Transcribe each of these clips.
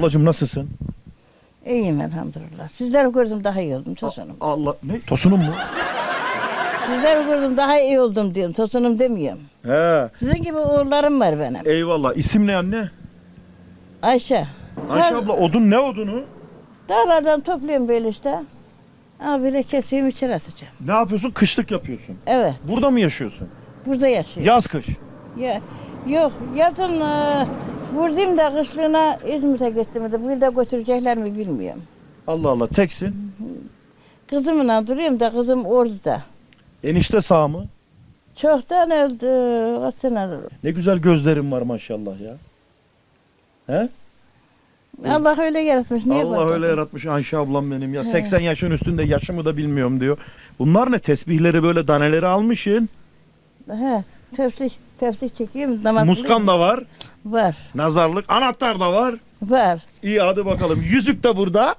Ablacığım nasılsın? İyiyim elhamdülillah. Sizleri gördüm daha iyi oldum Tosunum. Allah ne? Tosunum mu? Sizleri gördüm daha iyi oldum diyorum. Tosunum demiyorum. He. Sizin gibi oğullarım var benim. Eyvallah. İsim ne anne? Ayşe. Ayşe abla odun ne odunu? Dağlardan topluyorum böyle işte. Al böyle kesiyorum içeri atacağım. Ne yapıyorsun? Kışlık yapıyorsun. Evet. Burada mı yaşıyorsun? Burada yaşıyorum. Yaz kış. Ya, yok yazın e, buradayım da kışlığına İzmir'e gittim de bu yılda götürecekler mi bilmiyorum. Allah Allah teksin. Kızımla duruyorum da kızım orada. Enişte sağ mı? Çoktan öldü. O sene. Ne güzel gözlerin var maşallah ya. He? Allah öyle yaratmış. Niye Allah bakalım? öyle yaratmış Ayşe ablam benim ya. 80 yaşın üstünde yaşımı da bilmiyorum diyor. Bunlar ne? Tesbihleri böyle daneleri almışsın. He, tefsih, tefsih çekiyorum. Namaz Muskan da var. Var, Nazarlık. Anahtar da var. var. İyi hadi bakalım. Yüzük de burada.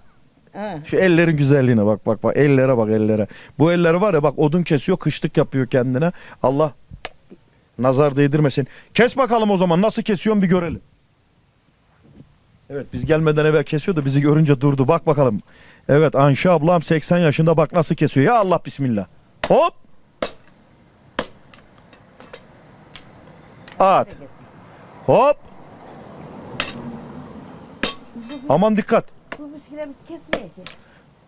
Ha. Şu ellerin güzelliğine bak bak bak. Ellere bak ellere. Bu elleri var ya bak odun kesiyor kışlık yapıyor kendine. Allah nazar değdirmesin. Kes bakalım o zaman nasıl kesiyorsun bir görelim. Evet biz gelmeden evvel kesiyordu bizi görünce durdu. Bak bakalım. Evet Anşe ablam 80 yaşında bak nasıl kesiyor. Ya Allah bismillah. Hop. At. Hop. Aman dikkat.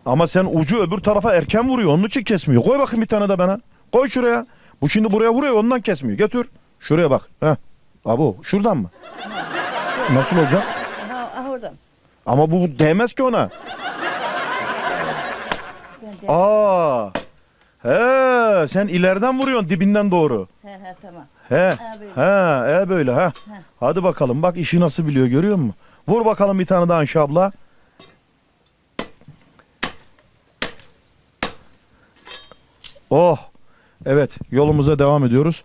Ama sen ucu öbür tarafa erken vuruyor. Onun için kesmiyor. Koy bakayım bir tane de bana. Koy şuraya. Bu şimdi buraya vuruyor ondan kesmiyor. Getir. Şuraya bak. Heh. Abo şuradan mı? Nasıl olacak? Aha, oradan. Ama bu değmez ki ona. Aa. He, sen ileriden vuruyorsun dibinden doğru. He he tamam. He. böyle. He, e böyle ha. Hadi bakalım bak işi nasıl biliyor görüyor musun? Vur bakalım bir tane daha Anşa abla. Oh. Evet, yolumuza devam ediyoruz.